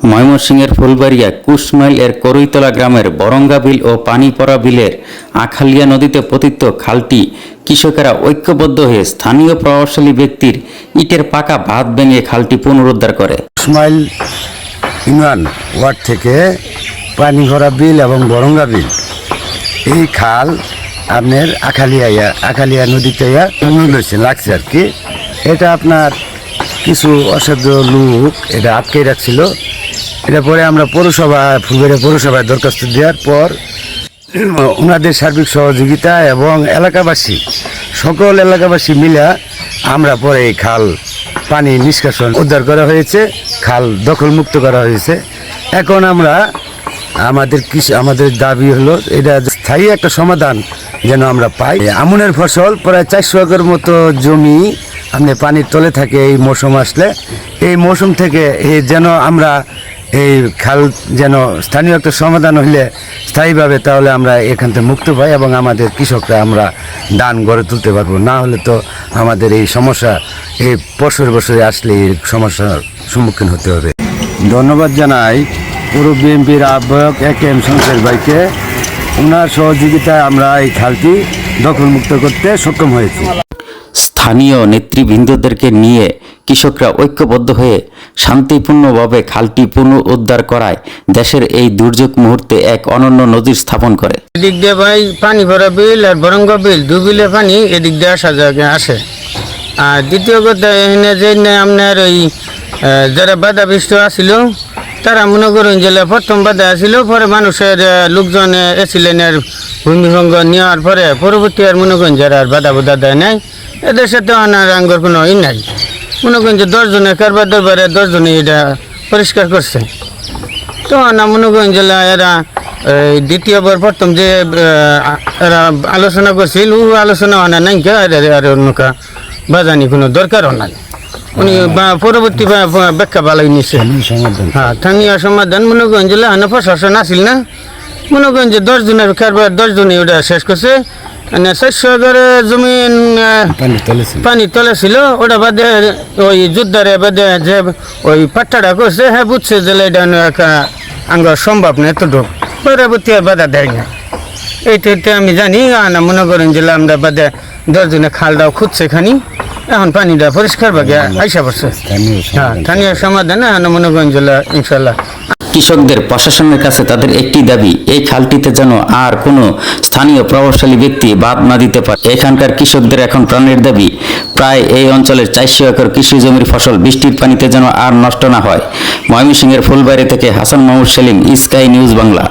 ময়মনসিংহের ফুলবাড়িয়া কুশমাইল এর করইতলা গ্রামের বরঙ্গা বিল ও পানিপড়া বিলের আখালিয়া নদীতে পতিত খালটি কৃষকেরা ঐক্যবদ্ধ হয়ে স্থানীয় প্রভাবশালী ব্যক্তির ইটের পাকা ভাত ভেঙে খালটি পুনরুদ্ধার করে। ইসমাইল ইউনিয়ন ওয়ার্ড থেকে পানিঘরা বিল এবং বরঙ্গা বিল। এই খাল আপনার আখালিয়া আখালিয়া নদীতে লাগছে আর কি। এটা আপনার কিছু অসাধ্য লোক এটা আটকে রাখছিল। এটা পরে আমরা পৌরসভা, ফুলবেড়িয়া পৌরসভায় দরখাস্ত দেওয়ার পর, ওনাদের সার্বিক সহযোগিতা এবং এলাকাবাসী, সকল এলাকাবাসী মিলে আমরা পরে এই খাল পানি নিষ্কাশন উদ্ধার করা হয়েছে, খাল দখলমুক্ত করা হয়েছে। এখন আমরা, আমাদের কৃষি আমাদের দাবি হলো, এটা স্থায়ী একটা সমাধান যেন আমরা পাই। আমনের ফসল প্রায় চারশো একর মতো জমি আপনি পানির তলে থাকে এই মৌসুম আসলে। এই মৌসুম থেকে যেন আমরা এই খাল যেন স্থানীয় একটা সমাধান হইলে স্থায়ীভাবে তাহলে আমরা এখান থেকে মুক্ত পাই এবং আমাদের কৃষকরা আমরা দান গড়ে তুলতে পারব। না হলে তো আমাদের এই সমস্যা, এই বছর বছরে আসলে এই সমস্যার সম্মুখীন হতে হবে। ধন্যবাদ জানাই পুরো বিএনপির আহ্বায়ক এ কে এম শঙ্কর ভাইকে। ওনার সহযোগিতায় আমরা এই খালটি দখলমুক্ত করতে সক্ষম হয়েছি। স্থানীয় নেতৃবৃন্দদেরকে নিয়ে কৃষকরা ঐক্যবদ্ধ হয়ে শান্তিপূর্ণভাবে খালটি পুনরুদ্ধার করায় দেশের এই দুর্যোগ মুহূর্তে এক অনন্য নজির স্থাপন করে। এদিক দিয়ে ভাই পানি ভরা বিল আর বরঙ্গ বিল দু বিলে পানি এদিক দিয়ে আসা যায় আসে। আর দ্বিতীয় কথা এখানে যে আপনার ওই যারা বাধা বিষ্ট আসিল তারা মনে করুন যে প্রথম বাধা আসিল পরে মানুষের লোকজন আহ, এসিলেন আর ভূমিভঙ্গ নেওয়ার পরে পরবর্তী আর মনে করেন যারা আর বাধা বাধা দেয় নাই এদের সাথে আঙ্গর কোনো ই নাই। মনে করেন যে দশজনে কারবার দরবারে দশজনে এটা পরিষ্কার করছে। তো না মনে করেন যে এরা দ্বিতীয়বার প্রথম যে এরা আলোচনা করছিল ও আলোচনা হয় না নাই কে আর নৌকা বাজানি কোনো দরকারও নাই। উনি বা- পরবর্তী ব্যাখ্যা ভালোই নিছে। হ্যাঁ স্থানীয় সমাধান মনে করেন যে প্রশাসন আসিল না। মনে করেন যে দশ জনের কারবার দশ জনে ওটা শেষ করছে। মানে চারশো জমিন পানি তলেছে পানির তলে ছিল ওটা বাদে ওই যুদ্ধারে বাদে যে ওই পাট্টাটা করছে হ্যাঁ বুঝছে যে এটা একটা আঙ্গ সম্ভব না এতটুকু। পরবর্তী আর বাধা দেয় না। এইটাতে আমি জানি না মনে করেন যে আমরা বাদে দশজনে খালটাও খুঁজছে খানি এখন পানিটা পরিষ্কার ভাগে আইসা পড়ছে। স্থানীয় হ্যাঁ সমাধান। স্থানীয় সমাধান এখন মনে করেন যে ইনশাল্লাহ। কৃষকদের প্রশাসনের কাছে তাদের একটি দাবি, এই খালটিতে যেন আর কোনো স্থানীয় প্রভাবশালী ব্যক্তি বাদ না দিতে পারে। এখানকার কৃষকদের এখন প্রাণের দাবি, প্রায় এই অঞ্চলের চারশো একর কৃষি জমির ফসল বৃষ্টির পানিতে যেন আর নষ্ট না হয়। ময়মনসিংহের ফুলবাড়ি থেকে হাসান মাহমুদ সেলিম, স্কাই নিউজ বাংলা।